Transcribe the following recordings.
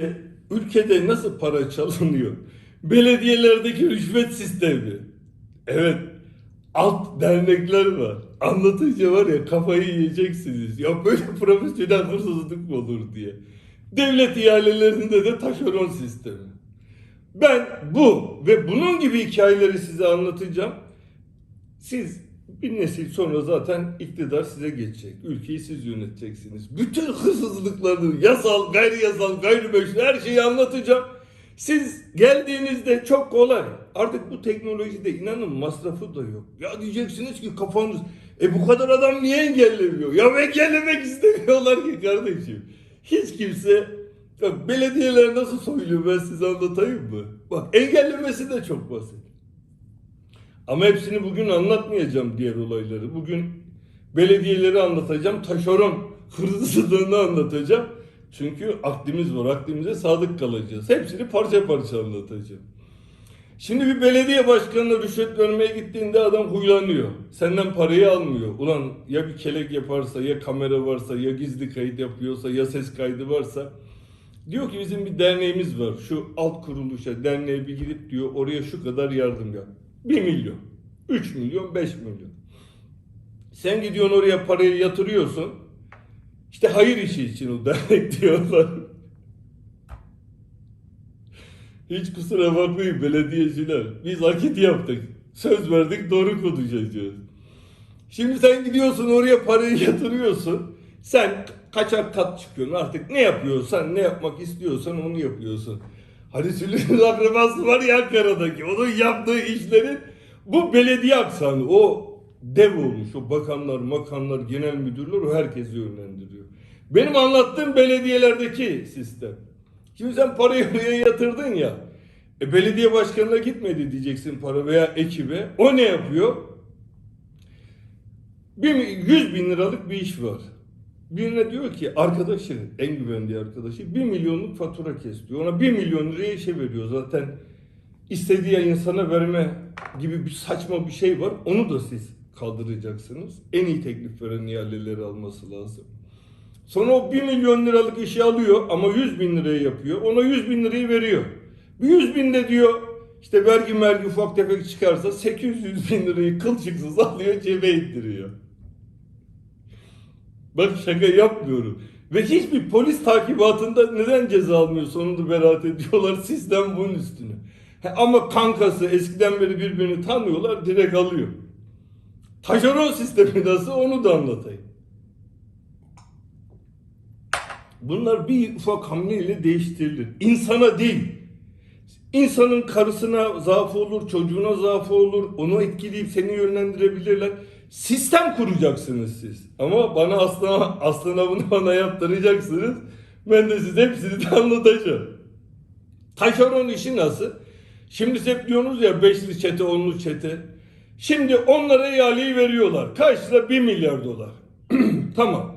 E, Ülkede nasıl para çalınıyor? Belediyelerdeki rüşvet sistemi. Evet. Alt dernekler var. Anlatınca var ya kafayı yiyeceksiniz. Ya böyle profesyonel hırsızlık mı olur diye. Devlet ihalelerinde de taşeron sistemi. Ben bu ve bunun gibi hikayeleri size anlatacağım. Siz bir nesil sonra zaten iktidar size geçecek. Ülkeyi siz yöneteceksiniz. Bütün hırsızlıklarını yasal, gayri yasal, gayrimeşru her şeyi anlatacağım. Siz geldiğinizde çok kolay. Artık bu teknolojide inanın masrafı da yok. Ya diyeceksiniz ki kafanız e bu kadar adam niye engellemiyor? Ya engellemek istemiyorlar ki kardeşim. Hiç kimse Bak belediyeler nasıl soyuluyor ben size anlatayım mı? Bak engellemesi de çok basit. Ama hepsini bugün anlatmayacağım diğer olayları. Bugün belediyeleri anlatacağım. Taşeron hırsızlığını anlatacağım. Çünkü aklımız var. Aklımıza sadık kalacağız. Hepsini parça parça anlatacağım. Şimdi bir belediye başkanına rüşvet vermeye gittiğinde adam huylanıyor. Senden parayı almıyor. Ulan ya bir kelek yaparsa, ya kamera varsa, ya gizli kayıt yapıyorsa, ya ses kaydı varsa. Diyor ki bizim bir derneğimiz var. Şu alt kuruluşa, derneğe bir gidip diyor oraya şu kadar yardım yap. 1 milyon, 3 milyon, 5 milyon. Sen gidiyorsun oraya parayı yatırıyorsun. İşte hayır işi için o dernek diyorlar. Hiç kusura bakmayın belediyeciler. Biz akit yaptık. Söz verdik doğru konuşacağız. Şimdi sen gidiyorsun oraya parayı yatırıyorsun. Sen kaçak kat çıkıyorsun artık ne yapıyorsan ne yapmak istiyorsan onu yapıyorsun. Hani Süleyman akrabası var ya Ankara'daki onun yaptığı işlerin bu belediye aksanı o dev olmuş o bakanlar makanlar genel müdürler o herkesi yönlendiriyor. Benim anlattığım belediyelerdeki sistem. Şimdi sen parayı oraya yatırdın ya. E, belediye başkanına gitmedi diyeceksin para veya ekibe. O ne yapıyor? Bir, 100 bin liralık bir iş var. Birine diyor ki arkadaşı, en güvendiği arkadaşı 1 milyonluk fatura kes diyor. Ona 1 milyon liraya işe veriyor zaten. istediği insana verme gibi bir saçma bir şey var. Onu da siz kaldıracaksınız. En iyi teklif veren ihaleleri alması lazım. Sonra o 1 milyon liralık işi alıyor ama 100 bin liraya yapıyor. Ona 100 bin lirayı veriyor. Bir 100 bin de diyor işte vergi mergi ufak tefek çıkarsa 800 bin lirayı kılçıksız alıyor cebe ittiriyor. Bak şaka yapmıyorum. Ve hiçbir polis takibatında neden ceza almıyor sonunda beraat ediyorlar sistem bunun üstüne. He, ama kankası eskiden beri birbirini tanıyorlar direkt alıyor. Taşeron sistemi nasıl onu da anlatayım. Bunlar bir ufak hamleyle değiştirilir. İnsana değil. İnsanın karısına zaafı olur, çocuğuna zaafı olur. Onu etkileyip seni yönlendirebilirler. Sistem kuracaksınız siz. Ama bana aslına, aslına bunu bana yaptıracaksınız. Ben de size hepsini de anlatacağım. Taşeron işi nasıl? Şimdi hep diyorsunuz ya beşli çete, onlu çete. Şimdi onlara ihaleyi veriyorlar. Kaç lira? 1 milyar dolar. tamam.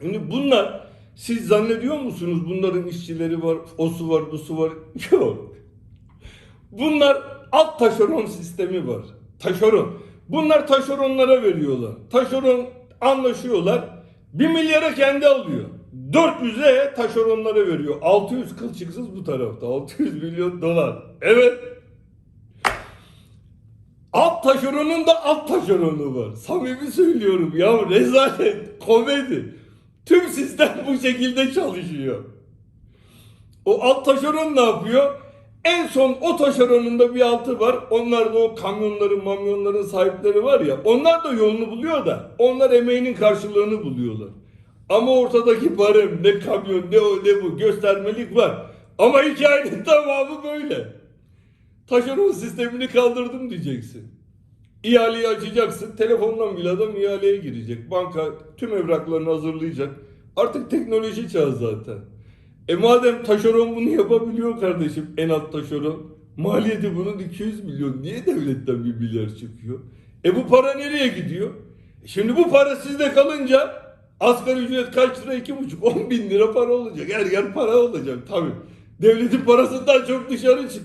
Şimdi bunlar siz zannediyor musunuz bunların işçileri var, o su var, bu su var? Yok. Bunlar alt taşeron sistemi var. Taşeron. Bunlar taşeronlara veriyorlar. Taşeron anlaşıyorlar. 1 milyara kendi alıyor. 400'e taşeronlara veriyor. 600 kılçıksız bu tarafta. 600 milyon dolar. Evet. Alt taşeronun da alt taşeronu var. Samimi söylüyorum ya rezalet, komedi. Tüm sistem bu şekilde çalışıyor. O alt taşeron ne yapıyor? En son o taşeronun da bir altı var. Onlar da o kamyonların, mamyonların sahipleri var ya. Onlar da yolunu buluyor da. Onlar emeğinin karşılığını buluyorlar. Ama ortadaki barem ne kamyon ne o ne bu göstermelik var. Ama hikayenin tamamı böyle. Taşeron sistemini kaldırdım diyeceksin. İhaleyi açacaksın. Telefondan bile adam ihaleye girecek. Banka tüm evraklarını hazırlayacak. Artık teknoloji çağı zaten. E madem taşeron bunu yapabiliyor kardeşim en alt taşeron. Maliyeti bunun 200 milyon. Niye devletten bir milyar çıkıyor? E bu para nereye gidiyor? E şimdi bu para sizde kalınca asgari ücret kaç lira? 2,5 10 bin lira para olacak. Her yer para olacak tabii. Devletin parasından çok dışarı çık.